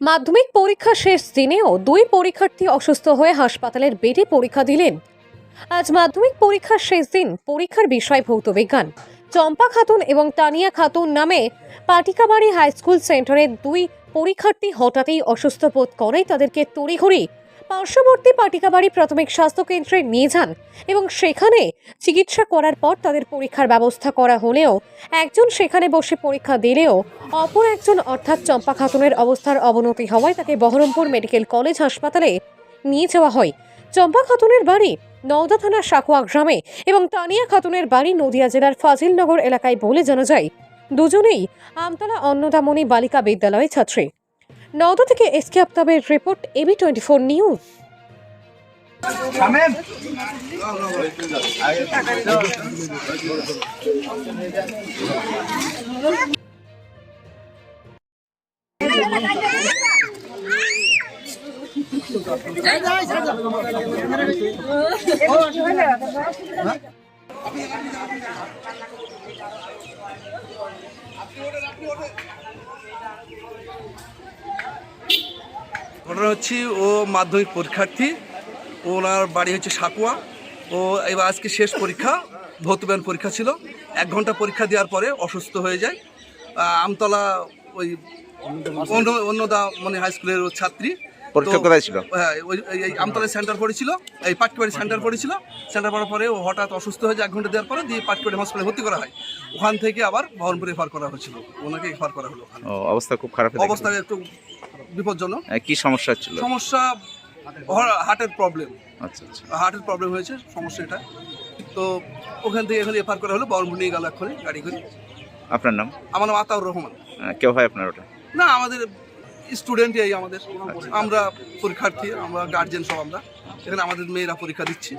মাধ্যমিক পরীক্ষা শেষ দিনেও দুই পরীক্ষার্থী অসুস্থ হয়ে হাসপাতালের বেডে পরীক্ষা দিলেন। আজ মাধ্যমিক পরীক্ষার শেষ দিন পরীক্ষার বিষয় ভৌত বিজ্ঞান। চম্পা খাতুন এবং তানিয়া খাতুন নামে পাটিকাবাড়ি হাই স্কুল সেন্টারের দুই পরীক্ষার্থী হঠাৎই অসুস্থ বোধ করে। তাদেরকে তড়িঘড়ি পার্শ্ববর্তী পাটিকাবাড়ি প্রাথমিক স্বাস্থ্য কেন্দ্রে নিয়ে যান এবং সেখানে চিকিৎসা করার পর তাদের পরীক্ষার ব্যবস্থা করা হলেও একজন সেখানে বসে পরীক্ষা দিলেও অপর একজন অর্থাৎ চম্পা খাতুনের অবস্থার অবনতি হওয়ায় তাকে বহরমপুর মেডিকেল কলেজ হাসপাতালে নিয়ে যাওয়া হয়। চম্পা খাতুনের বাড়ি নওদা থানার সাকুয়া গ্রামে এবং তানিয়া খাতুনের বাড়ি নদিয়া জেলার ফাজিলনগর এলাকায় বলে জানা যায়, দুজনেই আমতলা অন্নদামণি বালিকা বিদ্যালয়ের ছাত্রী। নওদা থেকে SK আফতাবের report AB twenty four news. শামেম ঘটনা হচ্ছে, ও মাধ্যমিক পরীক্ষার্থী, ওনার বাড়ি হচ্ছে সাকুয়া। ও এবার আজকে শেষ পরীক্ষা, ভৌতবিজ্ঞান পরীক্ষা ছিল। এক ঘণ্টা পরীক্ষা দেওয়ার পরে অসুস্থ হয়ে যায়। আমতলা ওই অন্য- অন্নদা মানে হাই স্কুলের ছাত্রী। পরীক্ষা কোথায় ছিল? হ্যাঁ আমতলায় সেন্টার পড়েছিল এই পাটকিবাড়ি সেন্টার পড়েছিল। সেন্টার পড়ার পরে ও হঠাৎ অসুস্থ হয়ে এক ঘণ্টা দেওয়ার পরে দিয়ে পাটকিবাড়ি হসপিটালে ভর্তি করা হয়। ওখান থেকে আবার বহরমপুরে রেফার করা হয়েছিল। ওনাকে রেফার করা হলো অবস্থা খুব খারাপ অবস্থা একটু বিপজ্জনক। দেখেন। কি সমস্যা ছিল? সমস্যা হার্টের প্রবলেম আচ্ছা আচ্ছা। হার্টের প্রবলেম হয়েছে সমস্যা এটা। তো ওখান থেকে এখানে এফার করা হলো বরমপুর নিয়ে গেল এক্ষুনি গাড়ি করে। আপনার নাম? আমার নাম আতাউর রহমান। আহ, কেউ হয় আপনার ওটা? না আমাদের স্টুডেন্ট এই আমাদের। আমরা পরীক্ষার্থী, আমরা গার্জেন সব আমরা। এখানে আমাদের মেয়েরা পরীক্ষা দিচ্ছি।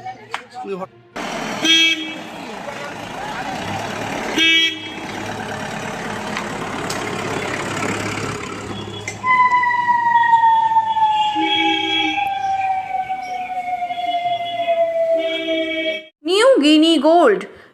New Guinea gold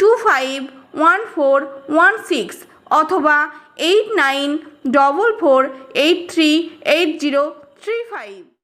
two five one four one six অথবা eight nine double four eight three eight zero three five